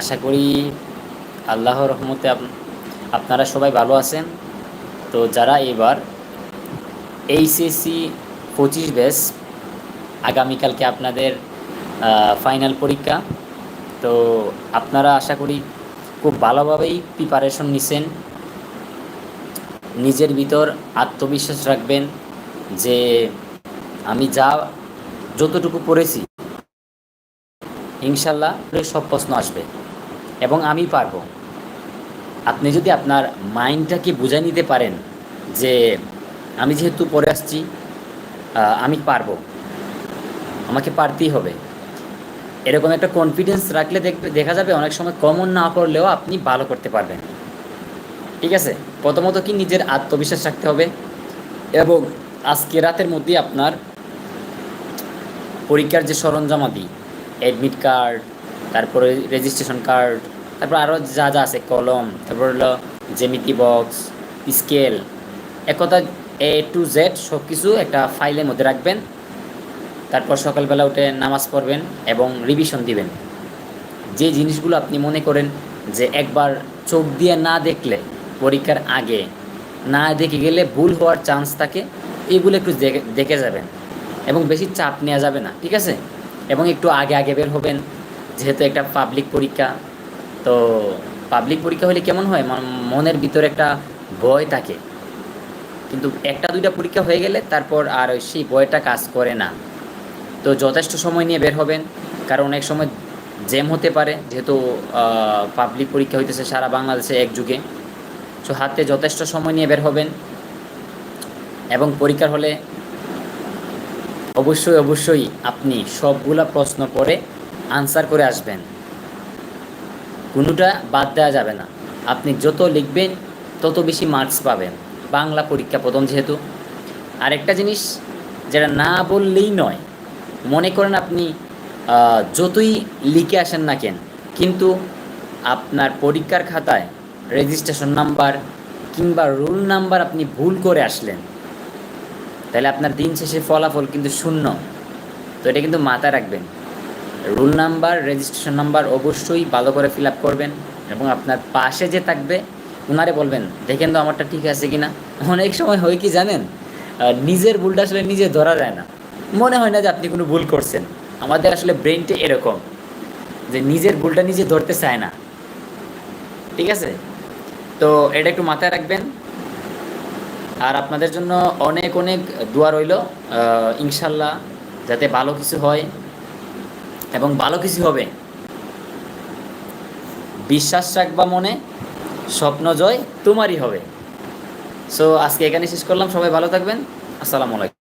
আশা করি আল্লাহর রহমতে আপনারা সবাই ভালো আছেন। তো যারা এবার এইচএসসি পঁচিশ ব্যাচ আগামীকালকে আপনাদের ফাইনাল পরীক্ষা, তো আপনারা আশা করি খুব ভালোভাবেই প্রিপারেশন নিছেন। নিজের ভিতর আত্মবিশ্বাস রাখবেন যে আমি যা, যতটুকু পড়েছি ইনশাল্লাহ সব প্রশ্ন আসবে। এবং আমি পারব। আপনি যদি আপনার মাইন্ডটাকে বুঝে নিতে পারেন যে আমি যেহেতু পড়ে আসছি আমি পারব। আমাকে পারতেই হবে। এরকম একটা কনফিডেন্স রাখলে দেখবে দেখা যাবে অনেক সময় কমন না করলেও আপনি ভালো করতে পারবেন। ঠিক আছে? প্রথমত কি নিজের আত্মবিশ্বাস রাখতে হবে এবং আজকে রাতের মধ্যে আপনার পরীক্ষার যে সরঞ্জামাদি অ্যাডমিট কার্ড তারপরে রেজিস্ট্রেশন কার্ড তারপর আরও যা যা আছে, কলম, তারপর হলো জেমিতি বক্স স্কেল একথা এ টু জেড সব কিছু একটা ফাইলের মধ্যে রাখবেন। তারপর সকালবেলা উঠে নামাজ পড়বেন এবং রিভিশন দিবেন। যে জিনিসগুলো আপনি মনে করেন যে একবার চোখ দিয়ে না দেখলে, পরীক্ষার আগে না দেখে গেলে ভুল হওয়ার চান্স থাকে এইগুলো একটু দেখে যাবেন। এবং বেশি চাপ নেওয়া যাবে না, ঠিক আছে? এবং একটু আগে আগে বের হবেন যেহেতু একটা পাবলিক পরীক্ষা, তো পাবলিক পরীক্ষা হলে কেমন হয়? মনের ভিতরে একটা ভয় থাকে। কিন্তু একটা, দুইটা পরীক্ষা হয়ে গেলে তারপর আর ওই সেই ভয়টা কাজ করে না। তো যথেষ্ট সময় নিয়ে বের হবেন, কারণ অনেক সময় জ্যাম হতে পারে, যেহেতু পাবলিক পরীক্ষা হইতেছে সারা বাংলাদেশে এক যুগে। সো হাতে যথেষ্ট সময় নিয়ে বের হবেন এবং পরীক্ষার হলে অবশ্যই অবশ্যই আপনি সবগুলা প্রশ্ন পড়ে আনসার করে আসবেন। কোনোটা বাদ দেওয়া যাবে না। আপনি যত লিখবেন, তত বেশি মার্কস পাবেন। বাংলা পরীক্ষা প্রথম যেহেতু। আরেকটা জিনিস যেটা না বললেই নয়, মনে করেন আপনি যতই লিখে আসেন না কেন, কিন্তু আপনার পরীক্ষার খাতায় রেজিস্ট্রেশন নাম্বার কিংবা রুল নাম্বার আপনি ভুল করে আসলেন, তাহলে আপনার দিন শেষে ফলাফল কিন্তু শূন্য। তো এটা কিন্তু মাথায় রাখবেন। রুল নাম্বার রেজিস্ট্রেশন নাম্বার অবশ্যই ভালো করে ফিল আপ করবেন এবং আপনার পাশে যে থাকবে ওনারে বলবেন, দেখেন তো আমারটা ঠিক আছে কিনা? অনেক সময় হয় কি জানেন? নিজের ভুলটা আসলে নিজে ধরা যায় না। মনে হয় না যে আপনি কোনো ভুল করছেন। আমাদের আসলে ব্রেনটা এরকম, যে নিজের ভুলটা নিজে ধরতে চায় না। ঠিক আছে? তো এটা একটু মাথায় রাখবেন। আর আপনাদের জন্য অনেক অনেক দোয়া রইল। ইনশাল্লাহ যাতে ভালো কিছু হয়। এবং ভালো কিছু হবে। বিশ্বাস রাখবা মনে, স্বপ্ন জয় তোমারই হবে। সো আজকে এখানে শেষ করলাম। সবাই ভালো থাকবেন। আসসালামু আলাইকুম।